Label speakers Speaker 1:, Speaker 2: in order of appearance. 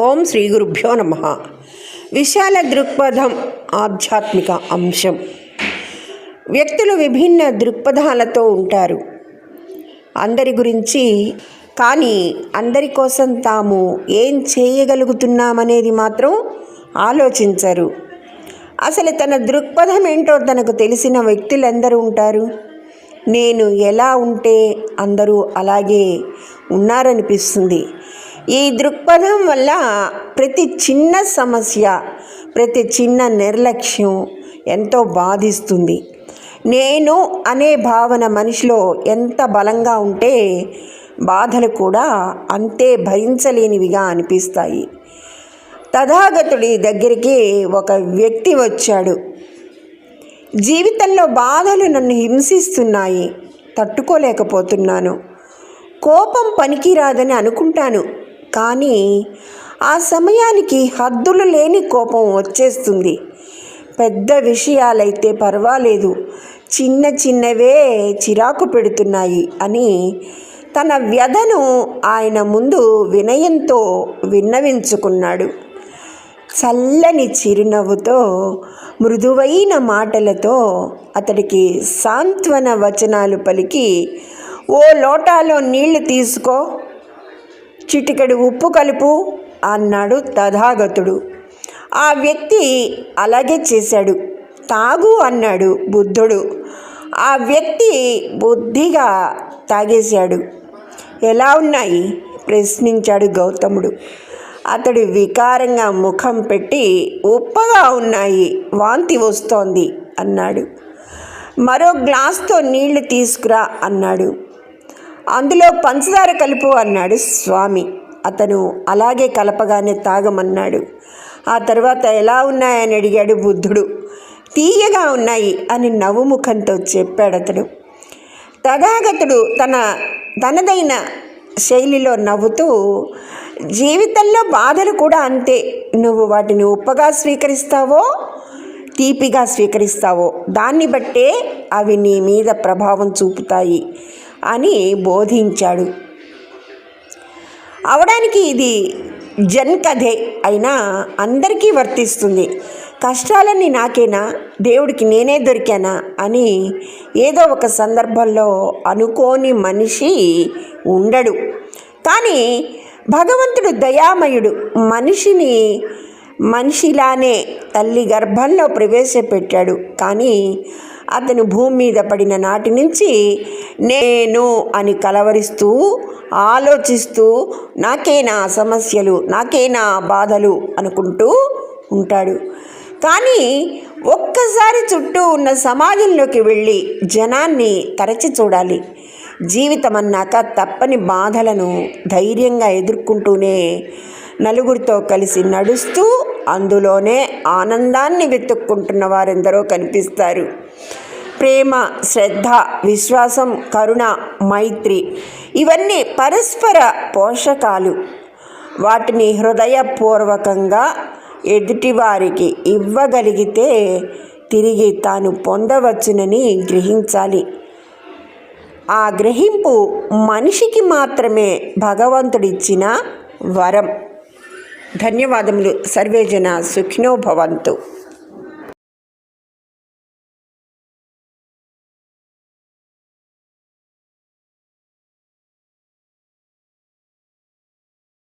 Speaker 1: ఓం శ్రీ గురుభ్యో నమ. విశాల దృక్పథం ఆధ్యాత్మిక అంశం. వ్యక్తులు విభిన్న దృక్పథాలతో ఉంటారు. అందరి గురించి కానీ అందరి కోసం తాము ఏం చేయగలుగుతున్నామనేది మాత్రం ఆలోచించరు. అసలు తన దృక్పథం ఏంటో తనకు తెలిసిన వ్యక్తులందరూ ఉంటారు? నేను ఎలా ఉంటే అందరూ అలాగే ఉన్నారనిపిస్తుంది. ఈ దృక్పథం వల్ల ప్రతి చిన్న సమస్య ప్రతి చిన్న నిర్లక్ష్యం ఎంతో బాధిస్తుంది. నేను అనే భావన మనిషిలో ఎంత బలంగా ఉంటే బాధలు కూడా అంతే భరించలేనివిగా అనిపిస్తాయి. తథాగతుడి దగ్గరికి ఒక వ్యక్తి వచ్చాడు. జీవితంలో బాధలు నన్ను హింసిస్తున్నాయి తట్టుకోలేకపోతున్నాను. కోపం పనికిరాదని అనుకుంటాను. కానీ ఆ సమయానికి హద్దులు లేని కోపం వచ్చేస్తుంది. పెద్ద విషయాలైతే పర్వాలేదు. చిన్న చిన్నవే చిరాకు పెడుతున్నాయి అని తన వ్యధను ఆయన ముందు వినయంతో విన్నవించుకున్నాడు. చల్లని చిరునవ్వుతో మృదువైన మాటలతో అతడికి సాంత్వన వచనాలు పలికి ఓ లోటాలో నీళ్ళు తీసుకో చిటికెడు ఉప్పు కలుపు అన్నాడు తథాగతుడు. ఆ వ్యక్తి అలాగే చేశాడు. తాగు అన్నాడు బుద్ధుడు. ఆ వ్యక్తి బుద్ధిగా తాగేశాడు. ఎలా ఉన్నాయి? ప్రశ్నించాడు గౌతముడు. అతడు వికారంగా ముఖం పెట్టి ఉప్పగా ఉన్నాయి వాంతి వస్తోంది అన్నాడు. మరో గ్లాస్తో నీళ్ళు తీసుకురా అన్నాడు. అందులో పంచదార కలుపు అన్నాడు స్వామి. అతను అలాగే కలపగానే తాగమన్నాడు. ఆ తర్వాత ఎలా ఉన్నాయని అడిగాడు బుద్ధుడు. తీయగా ఉన్నాయి అని నవ్వుముఖంతో చెప్పాడు అతడు తథాగతుడు తన తనదైన శైలిలో నవ్వుతూ జీవితంలో బాధలు కూడా అంతే. నువ్వు వాటిని ఉప్పగా స్వీకరిస్తావో తీపిగా స్వీకరిస్తావో దాన్ని బట్టే అవి నీ మీద ప్రభావం చూపుతాయి. అని బోధించాడు. అవడానికి ఇది జన్ కథే అయినా అందరికీ వర్తిస్తుంది. కష్టాలన్నీ నాకేనా? దేవుడికి నేనే దొరికానా? అని ఏదో ఒక సందర్భంలో అనుకోని మనిషి ఉండడు. కానీ భగవంతుడు దయామయుడు మనిషిని మనిషిలానే తల్లి గర్భంలో ప్రవేశపెట్టాడు. కానీ అతను భూమి మీద పడిన నాటి నుంచి నేను అని కలవరిస్తూ ఆలోచిస్తూ నాకేనా సమస్యలు నాకేనా బాధలు అనుకుంటూ ఉంటాడు. కానీ ఒక్కసారి చుట్టూ ఉన్న సమాజంలోకి వెళ్ళి జనాన్ని తరచి చూడాలి. జీవితం అన్నాక తప్పని బాధలను ధైర్యంగా ఎదుర్కొంటూనే నలుగురితో కలిసి నడుస్తూ అందులోనే ఆనందాన్ని వెతుక్కుంటున్న వారెందరో కనిపిస్తారు. ప్రేమ శ్రద్ధ విశ్వాసం కరుణ మైత్రి ఇవన్నీ పరస్పర పోషకాలు. వాటిని హృదయపూర్వకంగా ఎదుటివారికి ఇవ్వగలిగితే తిరిగి తాను పొందవచ్చునని గ్రహించాలి. ఆ గ్రహింపు మనిషికి మాత్రమే భగవంతుడిచ్చిన వరం. ధన్యవాదములు. సర్వేజన సుఖినో భవంతు.